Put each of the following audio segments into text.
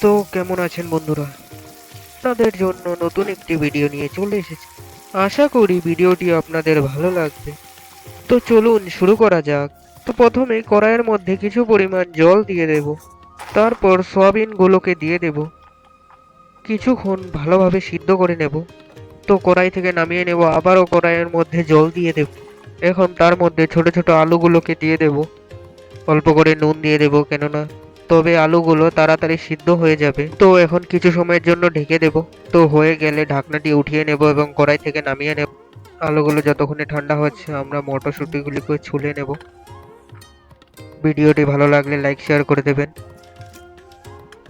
তো কেমন আছেন বন্ধুরা? আপনাদের জন্য নতুন একটি ভিডিও নিয়ে চলে এসেছি। আশা করি ভিডিওটি আপনাদের ভালো লাগবে। তো চলুন শুরু করা যাক। তো প্রথমে কড়াইয়ের মধ্যে কিছু পরিমাণ জল দিয়ে দেব। তারপর সয়াবিনগুলোকে দিয়ে দেব। কিছুক্ষণ ভালোভাবে সিদ্ধ করে নেব। তো কড়াই থেকে নামিয়ে নেব, আবারও কড়াইয়ের মধ্যে জল দিয়ে দেব। এখন তার মধ্যে ছোট ছোট আলুগুলোকে দিয়ে দেব। অল্প করে নুন দিয়ে দেব, কেননা তবে আলুগুলো তাড়াতাড়ি সিদ্ধ হয়ে যাবে। তো এখন কিছু সময়ের জন্য ঢেকে দেব। তো হয়ে গেলে ঢাকনাটি উঠিয়ে নেব এবং কড়াই থেকে নামিয়ে নেব। আলুগুলো যতক্ষণে ঠান্ডা হচ্ছে, আমরা মটরশুঁটিগুলিকে ছুলে নেব। ভিডিওটি ভালো লাগলে লাইক, শেয়ার করে দেবেন।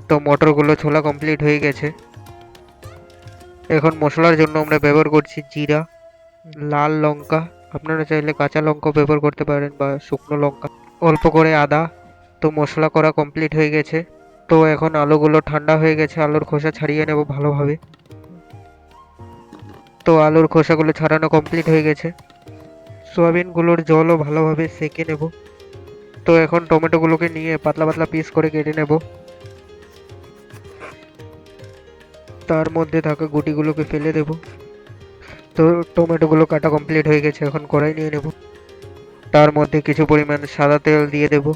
তো মটরগুলো ছোলা কমপ্লিট হয়ে গেছে। এখন মশলার জন্য আমরা ব্যবহার করছি জিরা, লাল লঙ্কা। আপনারা চাইলে কাঁচা লঙ্কা ব্যবহার করতে পারেন বা শুকনো লঙ্কা। অল্প করে আদা তো মশলা করা কমপ্লিট হয়ে গেছে। তো এখন আলুগুলো ঠান্ডা হয়ে গেছে, আলুর খোসা ছাড়িয়ে নেব ভালোভাবে। তো আলুর খোসাগুলো ছাড়ানো কমপ্লিট হয়ে গেছে। সোয়াবিনগুলোর জলও ভালোভাবে সেকে নেব। তো এখন টমেটোগুলোকে নিয়ে পাতলা পাতলা পিস করে কেটে নেব। তার মধ্যে থাকা গুটিগুলোকে ফেলে দেব। তো টমেটোগুলো কাটা কমপ্লিট হয়ে গেছে, এখন কড়াই নিয়ে নেব। তার মধ্যে কিছু পরিমাণ সাদা তেল দিয়ে দেব।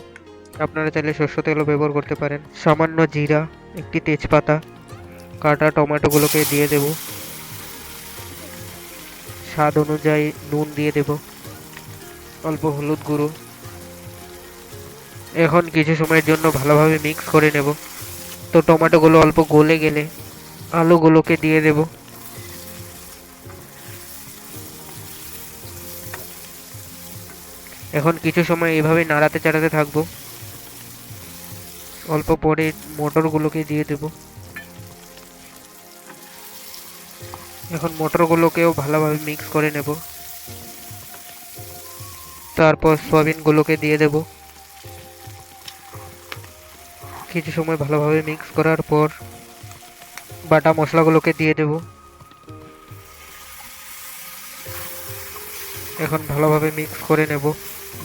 আপনারা চাইলে শস্য তেলও ব্যবহার করতে পারেন। সামান্য জিরা, একটি তেজপাতা, কাটা টমেটোগুলোকে দিয়ে দেব। স্বাদ অনুযায়ী নুন দিয়ে দেব। অল্প হলুদ গুঁড়ো। এখন কিছু সময়ের জন্য ভালোভাবে মিক্স করে নেব। তো টমেটোগুলো অল্প গলে গেলে আলুগুলোকে দিয়ে দেব। এখন কিছু সময় এভাবে নাড়াতে চাড়াতে থাকব। অল্প পরে মটরগুলোকে দিয়ে দেব। এখন মটরগুলোকেও ভালোভাবে মিক্স করে নেব। তারপর সয়াবিনগুলোকে দিয়ে দেব। কিছু সময় ভালোভাবে মিক্স করার পর বাটা মশলাগুলোকে দিয়ে দেব। এখন ভালোভাবে মিক্স করে নেব।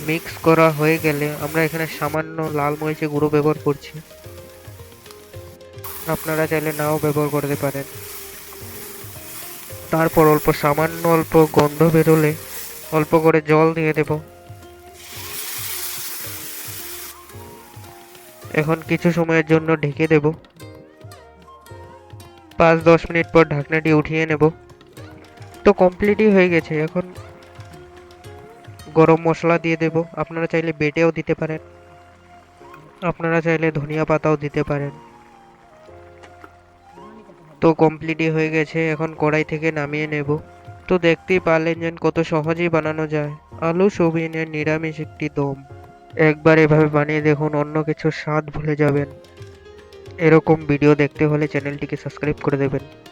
মিক্স করা হয়ে গেলে আমরা এখানে সামান্য লাল মরিচের গুঁড়ো ব্যবহার করছি। আপনারা চাইলে নাও ব্যবহার করতে পারেন। তারপর অল্প সামান্য অল্প গন্ধ বেরোলে অল্প করে জল দিয়ে দেব। এখন কিছু সময়ের জন্য ঢেকে দেব। পাঁচ দশ মিনিট পর ঢাকনাটি উঠিয়ে নেব। তো কমপ্লিটই হয়ে গেছে। এখন গরম মশলা দিয়ে দেব। আপনারা চাইলে বেটেও দিতে পারেন। আপনারা চাইলে ধনিয়া পাতাও দিতে পারেন। তো কমপ্লিটই হয়ে গেছে। এখন কড়াই থেকে নামিয়ে নেব। তো দেখতেই পারলেন যে কত সহজেই বানানো যায়। আলু, সবিনের নিরামিষ একটি দম। একবার এভাবে বানিয়ে দেখুন, অন্য কিছু স্বাদ ভুলে যাবেন। এরকম ভিডিও দেখতে হলে চ্যানেলটিকে সাবস্ক্রাইব করে দেবেন।